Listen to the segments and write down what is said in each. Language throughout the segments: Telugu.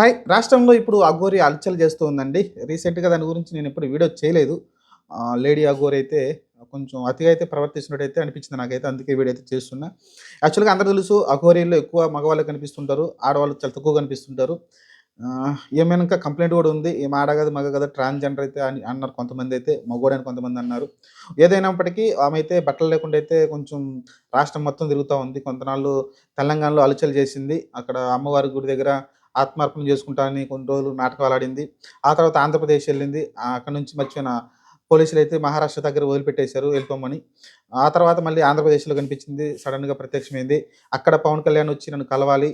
హాయ్ రాష్ట్రంలో ఇప్పుడు అఘోరి అలచలు చేస్తూ ఉందండి. రీసెంట్గా దాని గురించి నేను ఎప్పుడు వీడియో చేయలేదు. లేడీ అఘోరి అయితే కొంచెం అతిగా అయితే ప్రవర్తిస్తున్నట్టయితే అనిపించింది నాకైతే అందుకే వీడియో అయితే చేస్తున్నా. యాక్చువల్గా అందరూ తెలుసు అఘోరీలో ఎక్కువ మగవాళ్ళు కనిపిస్తుంటారు ఆడవాళ్ళు చాలా తక్కువ కనిపిస్తుంటారు. ఏమైనా కంప్లైంట్ కూడా ఉంది ఈమె ఆడ కదా మగ కదా ట్రాన్స్జెండర్ అయితే అని అన్నారు కొంతమంది అయితే మగోడని కొంతమంది అన్నారు. ఏదైనప్పటికీ ఆమె అయితే బట్టలు లేకుండా అయితే కొంచెం రాష్ట్రం మొత్తం తిరుగుతూ ఉంది. కొంతనాళ్ళు తెలంగాణలో అలచలు చేసింది అక్కడ అమ్మవారి గుడి దగ్గర ఆత్మార్పణ చేసుకుంటానని కొన్ని రోజులు నాటకాలు ఆడింది ఆ తర్వాత ఆంధ్రప్రదేశ్ వెళ్ళింది. అక్కడ నుంచి మర్చిపోయిన పోలీసులు అయితే మహారాష్ట్ర దగ్గర వదిలిపెట్టేశారు వెళ్ళిపోమని. ఆ తర్వాత మళ్ళీ ఆంధ్రప్రదేశ్లో కనిపించింది. సడన్గా ప్రత్యక్షమైంది. అక్కడ పవన్ కళ్యాణ్ వచ్చి నన్ను కలవాలి.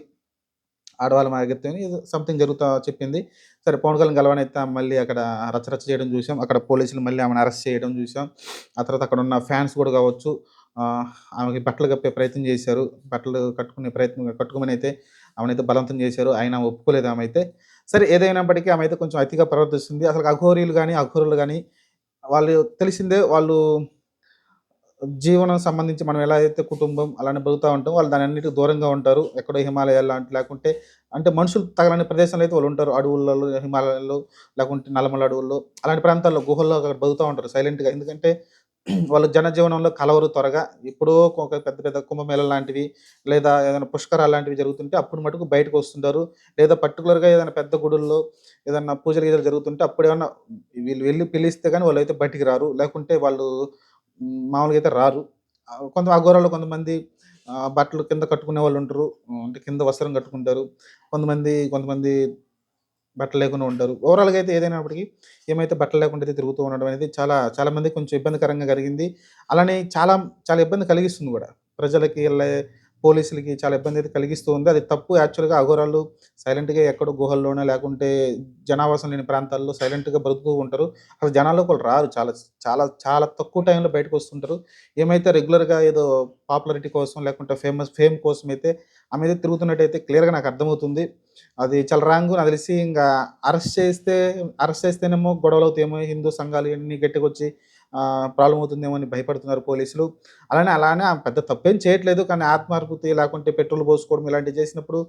ఆడవాళ్ళ మాగెత్తని సంథింగ్ జరుగుతా చెప్పింది. సరే పవన్ కళ్యాణ్ కలవని అయితే మళ్ళీ అక్కడ రచ్చరచ్చ చేయడం చూసాం అక్కడ పోలీసులు మళ్ళీ ఆమెను అరెస్ట్ చేయడం చూసాం ఆ తర్వాత అక్కడ ఉన్న ఫ్యాన్స్ కూడా కావచ్చు ఆమెకి బట్టలు కప్పే ప్రయత్నం చేశారు. బట్టలు కట్టుకునే ప్రయత్నం కట్టుకోమని అయితే ఆమెనైతే బలవంతం చేశారు ఆయన ఒప్పుకోలేదు ఆమె అయితే. సరే ఏదైనప్పటికీ ఆమె అయితే కొంచెం అతిగా ప్రవర్తిస్తుంది. అసలు అఘోరీలు కానీ అఘోరులు కానీ వాళ్ళు తెలిసిందే వాళ్ళు జీవనం సంబంధించి మనం ఎలా అయితే కుటుంబం అలానే బతుకుతూ ఉంటాం వాళ్ళు దాని అన్నిటికీ దూరంగా ఉంటారు. ఎక్కడో హిమాలయాలు లాంటి లేకుంటే అంటే మనుషులు తగలని ప్రదేశంలో అయితే వాళ్ళు ఉంటారు. అడవులలో హిమాలయాల్లో లేకుంటే నల్లమల అడవుల్లో అలాంటి ప్రాంతాల్లో గుహల్లో అక్కడ బతుకుతూ ఉంటారు సైలెంట్గా ఎందుకంటే వాళ్ళు జనజీవనంలో కలవరు త్వరగా. ఎప్పుడో ఒక పెద్ద పెద్ద కుంభమేళ లాంటివి లేదా ఏదైనా పుష్కరాలు లాంటివి జరుగుతుంటే అప్పుడు మటుకు బయటకు వస్తుంటారు. లేదా పర్టికులర్గా ఏదైనా పెద్ద గుడుల్లో ఏదైనా పూజలు గీజలు జరుగుతుంటే అప్పుడు ఏమన్నా వీళ్ళు వెళ్ళి పిలిస్తే కానీ వాళ్ళు అయితే బయటికి రారు. లేకుంటే వాళ్ళు మామూలుగా అయితే రారు. కొంత అఘోరాలు కొంతమంది బట్టలు కింద కట్టుకునే వాళ్ళు ఉంటారు. అంటే కింద వస్త్రం కట్టుకుంటారు. కొంతమంది కొంతమంది బట్టలు లేకుండా ఉంటారు ఓవరాల్గా అయితే ఏదైనప్పటికీ ఏమైతే బట్టలు లేకుండా అయితే తిరుగుతూ ఉండడం అనేది చాలా చాలామంది కొంచెం ఇబ్బందికరంగా కలిగింది. అలానే చాలా చాలా ఇబ్బంది కలిగిస్తుంది కూడా. ప్రజలకి వెళ్ళే పోలీసులకి చాలా ఇబ్బంది అయితే కలిగిస్తూ ఉంది. అది తప్పు. యాక్చువల్గా అఘోరాలు సైలెంట్గా ఎక్కడో గుహల్లోనే లేకుంటే జనావాసం లేని ప్రాంతాల్లో సైలెంట్గా బ్రతుకుతూ ఉంటారు. అసలు జనాల్లో వాళ్ళు రారు. చాలా చాలా చాలా తక్కువ టైంలో బయటకు వస్తుంటారు. ఏమైతే రెగ్యులర్గా ఏదో పాపులారిటీ కోసం లేకుంటే ఫేమస్ ఫేమ్ కోసం అయితే ఆమె అయితే తిరుగుతున్నట్టయితే క్లియర్గా నాకు అర్థమవుతుంది. అది చాలా రాంగ్ నాకు తెలిసి ఇంకా అరెస్ట్ చేస్తే అరెస్ట్ చేస్తేనేమో గొడవలు అవుతాయేమో హిందూ సంఘాలు ఇవన్నీ గట్టికొచ్చి ప్రాబ్లం అవుతుందేమో అని భయపడుతున్నారు పోలీసులు. అలానే అలానే ఆమె పెద్ద తప్పేం చేయట్లేదు. కానీ ఆత్మార్పుతి లేకుంటే పెట్రోల్ పోసుకోవడం ఇలాంటివి చేసినప్పుడు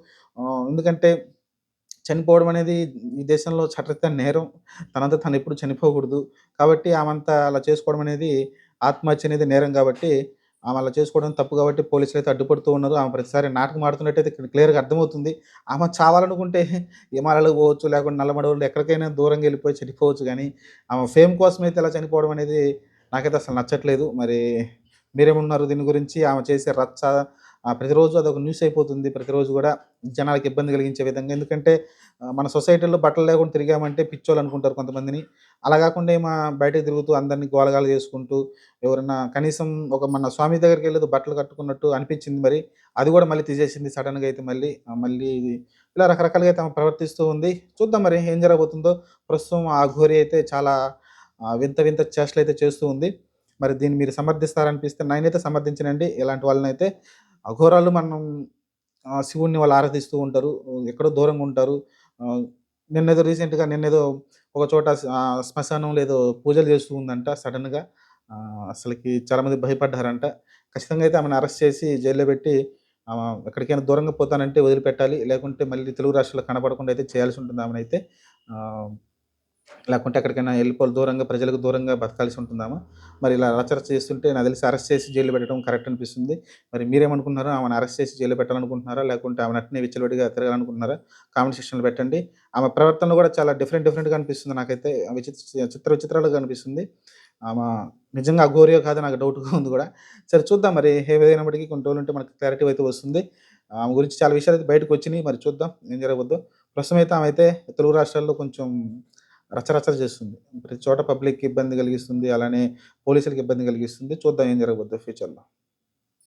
ఎందుకంటే చనిపోవడం అనేది ఈ దేశంలో చట్టరీత్యా నేరం. తనంతా తను ఎప్పుడు చనిపోకూడదు. కాబట్టి ఆమంతా అలా చేసుకోవడం అనేది ఆత్మహత్య అనేది నేరం కాబట్టి ఆమె అలా చేసుకోవడం తప్పు కాబట్టి పోలీసులు అయితే అడ్డుపడుతూ ఉన్నారు. ఆమె ప్రతిసారి నాటకం ఆడుతున్నట్టయితే క్లియర్గా అర్థమవుతుంది. ఆమె చావాలనుకుంటే హిమాలయాలకు పోవచ్చు లేకుంటే నల్లమడవులు ఎక్కడికైనా దూరంగా వెళ్ళిపోయి చనిపోవచ్చు. కానీ ఆమె ఫేమ్ కోసం అయితే ఇలా చనిపోవడం అనేది నాకైతే అసలు నచ్చట్లేదు. మరి మీరేమన్నారు దీని గురించి? ఆమె చేసే రచ్చ ప్రతిరోజు అదొక న్యూస్ అయిపోతుంది. ప్రతిరోజు కూడా జనాలకు ఇబ్బంది కలిగించే విధంగా. ఎందుకంటే మన సొసైటీలో బట్టలు లేకుండా తిరిగామంటే పిచ్చోళ్ళు అనుకుంటారు కొంతమందిని. అలా కాకుండా మా బయటకు తిరుగుతూ అందరినీ గోలగాలు చేసుకుంటూ ఎవరైనా కనీసం ఒక మన స్వామి దగ్గరికి వెళ్ళేది బట్టలు కట్టుకున్నట్టు అనిపించింది మరి అది కూడా మళ్ళీ తీసేసింది సడన్గా అయితే మళ్ళీ మళ్ళీ ఇది. ఇలా రకరకాలుగా అయితే ఆమె ప్రవర్తిస్తూ ఉంది. చూద్దాం మరి ఏం జరగబోతుందో. ప్రస్తుతం ఆ ఘోరి అయితే చాలా వింత వింత చేష్టలు అయితే చేస్తూ ఉంది. మరి దీన్ని మీరు సమర్థిస్తారనిపిస్తే నేనైతే సమర్థించనండి. ఇలాంటి వాళ్ళని అయితే అఘోరాలు మనం శివుణ్ణి వాళ్ళు ఆరాధిస్తూ ఉంటారు. ఎక్కడో దూరంగా ఉంటారు. నిన్నేదో రీసెంట్గా నిన్నేదో ఒక చోట శ్మశానం లేదో పూజలు చేస్తూ ఉందంట సడన్గా. ఆ, అసలుకి చాలామంది భయపడ్డారంట. ఖచ్చితంగా అయితే ఆమెను అరెస్ట్ చేసి జైల్లో పెట్టి ఎక్కడికైనా దూరంగా పోతానంటే వదిలిపెట్టాలి. లేకుంటే మళ్ళీ తెలుగు రాష్ట్రాల్లో కనపడకుండా అయితే చేయాల్సి ఉంటుంది ఆమెనైతే. లేకుంటే ఎక్కడికైనా వెళ్ళిపోవాలి దూరంగా ప్రజలకు దూరంగా బతకాల్సి ఉంటుందామా? మరి ఇలా రచరచ చేస్తుంటే నాకు తెలిసి అరెస్ట్ చేసి జైలు పెట్టడం కరెక్ట్ అనిపిస్తుంది. మరి మీరేమనుకుంటున్నారో ఆమెను అరెస్ట్ చేసి జైలు పెట్టాలనుకుంటున్నారా? లేకుంటే ఆమె నటిని విచ్చలవిడిగా తిరగాలనుకుంటున్నారా? కామెంట్ సెక్షన్లో పెట్టండి. ఆమె ప్రవర్తన కూడా చాలా డిఫరెంట్ డిఫరెంట్గా అనిపిస్తుంది నాకైతే. విచిత్ర చిత్ర విచిత్రాలుగా అనిపిస్తుంది. ఆమె నిజంగా అఘోరియో కాదు నాకు డౌట్గా ఉంది కూడా. సరే చూద్దాం మరి ఏదైనప్పటికీ కొన్ని రోజులు ఉంటే మనకి క్లారిటీ అయితే వస్తుంది. ఆమె గురించి చాలా విషయాలు అయితే బయటకు వచ్చినాయి. మరి చూద్దాం ఏం జరగవద్దు ప్రస్తుతం అయితే ఆమె అయితే తెలుగు రాష్ట్రాల్లో కొంచెం రచరచ చేస్తుంది. ప్రతి చోట పబ్లిక్కి ఇబ్బంది కలిగిస్తుంది. అలానే పోలీసులకు ఇబ్బంది కలిగిస్తుంది. చూద్దాం ఏం జరగబోద్దో ఫ్యూచర్లో.